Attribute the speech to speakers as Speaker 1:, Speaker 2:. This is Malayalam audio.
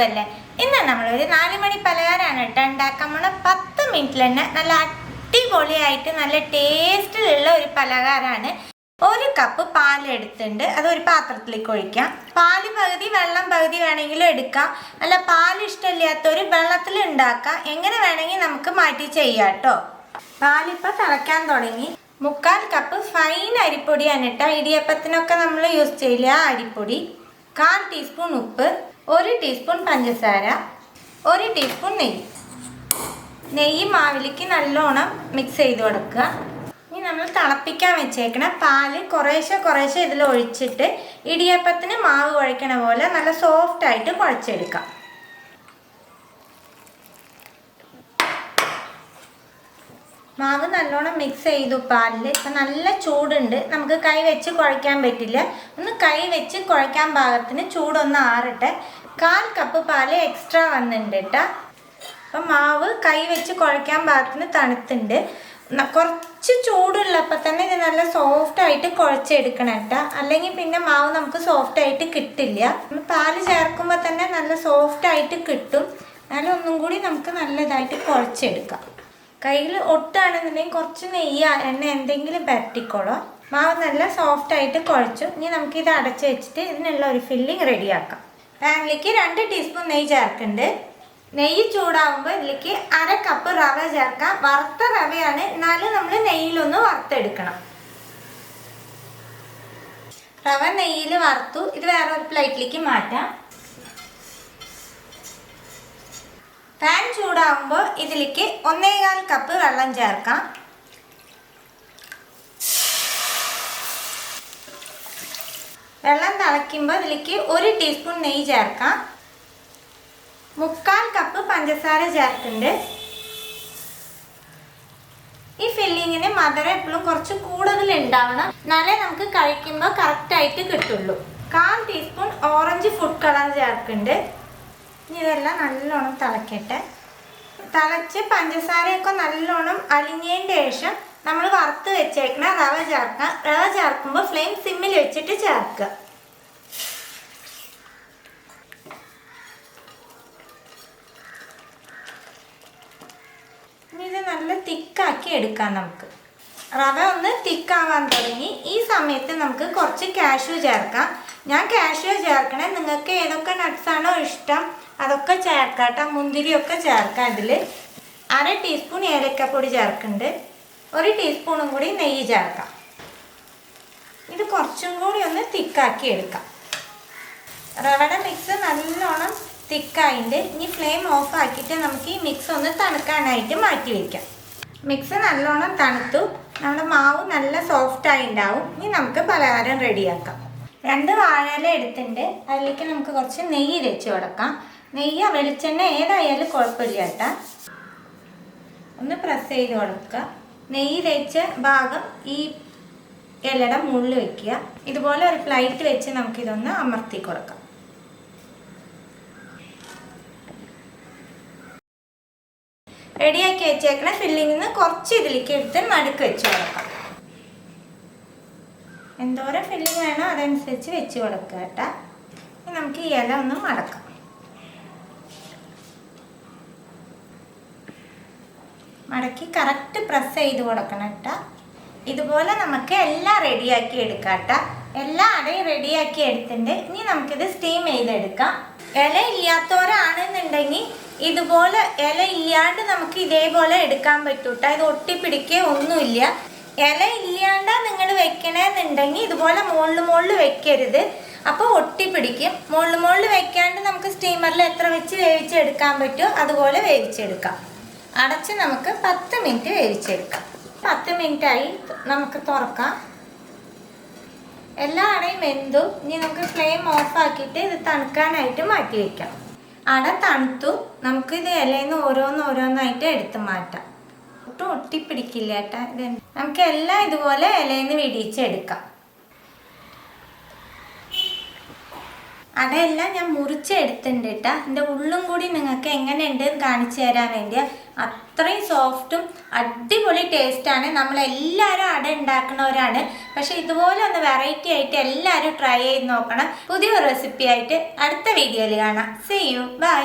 Speaker 1: സുഖമല്ലേ ഇന്ന് നമ്മളൊരു നാല് മണി പലഹാരമാണ് കേട്ടോ ഉണ്ടാക്കാൻ പോണ. പത്ത് മിനിറ്റിൽ തന്നെ നല്ല അടിപൊളിയായിട്ട് നല്ല ടേസ്റ്റിലുള്ള ഒരു പലഹാരമാണ്. ഒരു കപ്പ് പാൽ എടുത്തിട്ടുണ്ട്. അത് ഒരു പാത്രത്തിലേക്ക് ഒഴിക്കാം. പാൽ പകുതി വെള്ളം പകുതി വേണമെങ്കിലും എടുക്കാം. അല്ല പാൽ ഇഷ്ടമില്ലാത്തൊരു വെള്ളത്തിൽ ഉണ്ടാക്കാം. എങ്ങനെ വേണമെങ്കിൽ നമുക്ക് മാറ്റി ചെയ്യാം കേട്ടോ. പാലിപ്പോൾ തിളയ്ക്കാൻ തുടങ്ങി. മുക്കാൽ കപ്പ് ഫൈൻ അരിപ്പൊടിയാണ് കേട്ടോ. ഇടിയപ്പത്തിനൊക്കെ നമ്മൾ യൂസ് ചെയ്യില്ല അരിപ്പൊടി. കാൽ ടീസ്പൂൺ ഉപ്പ്. ഒരു ടീസ്പൂൺ പഞ്ചസാര ഒരു ടീസ്പൂൺ നെയ്യ്. നെയ്യ് മാവിലേക്ക് നല്ലോണം മിക്സ് ചെയ്ത് കൊടുക്കുക. ഇനി നമ്മൾ തിളപ്പിക്കാൻ വെച്ചേക്കണ പാൽ കുറേശ്ശെ കുറേശ്ശെ ഇതിൽ ഒഴിച്ചിട്ട് ഇടിയപ്പത്തിന് മാവ് കുഴക്കണ പോലെ നല്ല സോഫ്റ്റായിട്ട് കുഴച്ചെടുക്കാം. മാവ് നല്ലോണം മിക്സ് ചെയ്തു. പാലിൽ ഇപ്പം നല്ല ചൂടുണ്ട്. നമുക്ക് കൈ വെച്ച് കുഴയ്ക്കാൻ പറ്റില്ല. ഒന്ന് കൈ വെച്ച് കുഴയ്ക്കാൻ പാകത്തിന് ചൂടൊന്ന് ആറട്ടെ. കാൽ കപ്പ് പാൽ എക്സ്ട്രാ വന്നിട്ടുണ്ട് കേട്ടോ അപ്പം മാവ് കൈ വെച്ച് കുഴയ്ക്കാൻ പാകത്തിന് തണുത്തുണ്ട്. കുറച്ച് ചൂടുള്ളപ്പോൾ തന്നെ ഇത് നല്ല സോഫ്റ്റ് ആയിട്ട് കുഴച്ചെടുക്കണം കേട്ടോ അല്ലെങ്കിൽ പിന്നെ മാവ് നമുക്ക് സോഫ്റ്റ് ആയിട്ട് കിട്ടില്ല. നമ്മൾ പാൽ ചേർക്കുമ്പോൾ തന്നെ നല്ല സോഫ്റ്റ് ആയിട്ട് കിട്ടും. എന്നാലും ഒന്നും കൂടി നമുക്ക് നല്ലതായിട്ട് കുഴച്ചെടുക്കാം. കയ്യിൽ ഒട്ടാണെന്നുണ്ടെങ്കിൽ കുറച്ച് നെയ്യ് എണ്ണ എന്തെങ്കിലും പരട്ടിക്കോളോ. മാവ് നല്ല സോഫ്റ്റ് ആയിട്ട് കുഴച്ചു. ഇനി നമുക്കിത് അടച്ചു വെച്ചിട്ട് ഇതിനുള്ള ഒരു ഫില്ലിങ് റെഡിയാക്കാം. പാനിലേക്ക് രണ്ട് ടീസ്പൂൺ നെയ്യ് ചേർക്കുന്നുണ്ട്. നെയ്യ് ചൂടാവുമ്പോൾ ഇതിലേക്ക് അര കപ്പ് റവ ചേർക്കാം. വറുത്ത റവയാണ്. എന്നാലും നമ്മൾ നെയ്യിലൊന്ന് വറുത്തെടുക്കണം. റവ നെയ്യിൽ വറുത്തു. ഇത് വേറെ ഒരു പ്ലേറ്റിലേക്ക് മാറ്റാം. പാൻ ചൂടാവുമ്പോൾ ഇതിലേക്ക് ഒന്നേകാൽ കപ്പ് വെള്ളം ചേർക്കാം വെള്ളം തിളയ്ക്കുമ്പോൾ ഇതിലേക്ക് ഒരു ടീസ്പൂൺ നെയ്യ് ചേർക്കാം. മുക്കാൽ കപ്പ് പഞ്ചസാര ചേർക്കുന്നുണ്ട്. ഈ ഫില്ലിങ്ങിന് മധുരം എപ്പോഴും കുറച്ച് കൂടുതൽ ഉണ്ടാവണം. എന്നാലേ നമുക്ക് കഴിക്കുമ്പോൾ കറക്റ്റായിട്ട് കിട്ടുള്ളൂ. കാൽ ടീസ്പൂൺ ഓറഞ്ച് ഫുഡ് കളർ ചേർക്കുന്നുണ്ട്. ഇനി ഇതെല്ലാം നല്ലോണം തിളക്കട്ടെ. തിളച്ച് പഞ്ചസാരയൊക്കെ നല്ലോണം അലിഞ്ഞതിന്റെ ശേഷം നമ്മൾ വറുത്ത് വെച്ചേക്കണ റവ ചേർക്കാം റവ ചേർക്കുമ്പോൾ ഫ്ലെയിം സിമ്മിൽ വെച്ചിട്ട് ചേർക്കുക ഇനി ഇത് നല്ല തിക്കാക്കി എടുക്കാം നമുക്ക്. റവ ഒന്ന് തിക്കാവാൻ തുടങ്ങി. ഈ സമയത്ത് നമുക്ക് കുറച്ച് കാഷ്യൂ ചേർക്കാം. ഞാൻ കാഷ്യൂ ചേർക്കണേ. നിങ്ങൾക്ക് ഏതൊക്കെ നട്ട്സാണോ ഇഷ്ടം? അതൊക്കെ ചേർക്കാട്ടോ മുന്തിരിയൊക്കെ ചേർക്കാം ഇതിൽ അര ടീസ്പൂൺ ഏലക്കപ്പൊടി ചേർക്കുന്നുണ്ട്. ഒരു ടീസ്പൂണും കൂടി നെയ്യ് ചേർക്കാം. ഇത് കുറച്ചും കൂടി ഒന്ന് തിക്കാക്കി എടുക്കാം. റവയുടെ മിക്സ് നല്ലോണം തിക്കായിട്ട് ഇനി ഫ്ലെയിം ഓഫ് ആക്കിയിട്ട് നമുക്ക് ഈ മിക്സ് ഒന്ന് തണുക്കാനായിട്ട് മാറ്റി വയ്ക്കാം മിക്സ് നല്ലോണം തണുത്തു. നമ്മുടെ മാവ് നല്ല സോഫ്റ്റായി ഉണ്ടാവും ഇനി നമുക്ക് പലഹാരം റെഡിയാക്കാം രണ്ട് വാഴയില എടുത്തിട്ടുണ്ട് അതിലേക്ക് നമുക്ക് കുറച്ച് നെയ്യ് തേച്ച് കൊടുക്കാം. നെയ്യ് വെളിച്ചെണ്ണ ഏതായാലും കുഴപ്പമില്ല കേട്ടാ. ഒന്ന് പ്രസ് ചെയ്ത് കൊടുക്കുക നെയ്യ് തേച്ച ഭാഗം ഈ ഇലയുടെ മുകളിൽ വെക്കുക. ഇതുപോലെ ഒരു പ്ലേറ്റ് വെച്ച് നമുക്കിതൊന്ന് അമർത്തി കൊടുക്കാം. റെഡിയാക്കി വെച്ചേക്കണ ഫില്ലിങ്ങിൽ നിന്ന് കുറച്ച് ഇതിലേക്ക് എടുത്ത് നടുക്ക് വെച്ച് കൊടുക്കാം. എന്തോരം ഫില്ലിങ് വേണോ അതനുസരിച്ച് വെച്ച് കൊടുക്കുക കേട്ടാ. നമുക്ക് ഈ ഇല ഒന്ന് മടക്കാം. മടക്കി കറക്റ്റ് പ്രസ് ചെയ്ത് കൊടുക്കണം കേട്ടോ ഇതുപോലെ നമുക്ക് എല്ലാം റെഡിയാക്കി എടുക്കാം കേട്ടോ എല്ലാ അടയും റെഡിയാക്കി എടുത്തിട്ടുണ്ട്. ഇനി നമുക്കിത് സ്റ്റീം ചെയ്തെടുക്കാം. ഇല ഇല്ലാത്തവരാണെന്നുണ്ടെങ്കിൽ ഇതുപോലെ ഇല ഇല്ലാണ്ട് നമുക്ക് ഇതേപോലെ എടുക്കാൻ പറ്റും കേട്ടോ ഇത് ഒട്ടിപ്പിടിക്കുക ഒന്നുമില്ല. ഇല ഇല്ലാണ്ടാ നിങ്ങൾ വെക്കണേന്നുണ്ടെങ്കിൽ ഇതുപോലെ മുകളിൽ മുകളിൽ വെക്കരുത്. അപ്പോൾ ഒട്ടിപ്പിടിക്കും. മുകളിൽ മുകളിൽ വെക്കാണ്ട് നമുക്ക് സ്റ്റീമറിൽ എത്ര വെച്ച് വേവിച്ചെടുക്കാൻ പറ്റുമോ അതുപോലെ വേവിച്ചെടുക്കാം. അടച്ച് നമുക്ക് പത്ത് മിനിറ്റ് വേവിച്ചെടുക്കാം. പത്ത് മിനിറ്റായി നമുക്ക് തുറക്കാം. എല്ലാ അടയും വെന്തു ഇനി നമുക്ക് ഫ്ലെയിം ഓഫ് ആക്കിയിട്ട് ഇത് തണുക്കാനായിട്ട് മാറ്റി വയ്ക്കാം അട തണുത്തു. നമുക്ക് ഇത് ഇലയിൽ ഓരോന്ന് ഓരോന്നായിട്ട് എടുത്ത് മാറ്റാം. ഒട്ടും ഒട്ടിപ്പിടിക്കില്ല ഏട്ടാ ഇത്. നമുക്ക് എല്ലാം ഇതുപോലെ ഇലയിൽ വിടിയിച്ചെടുക്കാം അടയെല്ലാം ഞാൻ മുറിച്ചെടുത്തിട്ടുണ്ട് കേട്ടോ എന്റെ ഉള്ളും കൂടി നിങ്ങൾക്ക് എങ്ങനെയുണ്ട് കാണിച്ചു തരാൻ വേണ്ടിയാ. അത്രയും സോഫ്റ്റും അടിപൊളി ടേസ്റ്റാണ് നമ്മളെല്ലാവരും അട ഉണ്ടാക്കുന്നവരാണ്. പക്ഷെ ഇതുപോലെ ഒന്ന് വെറൈറ്റി ആയിട്ട് എല്ലാവരും ട്രൈ ചെയ്ത് നോക്കണം. പുതിയ റെസിപ്പി ആയിട്ട് അടുത്ത വീഡിയോയിൽ കാണാം. See you by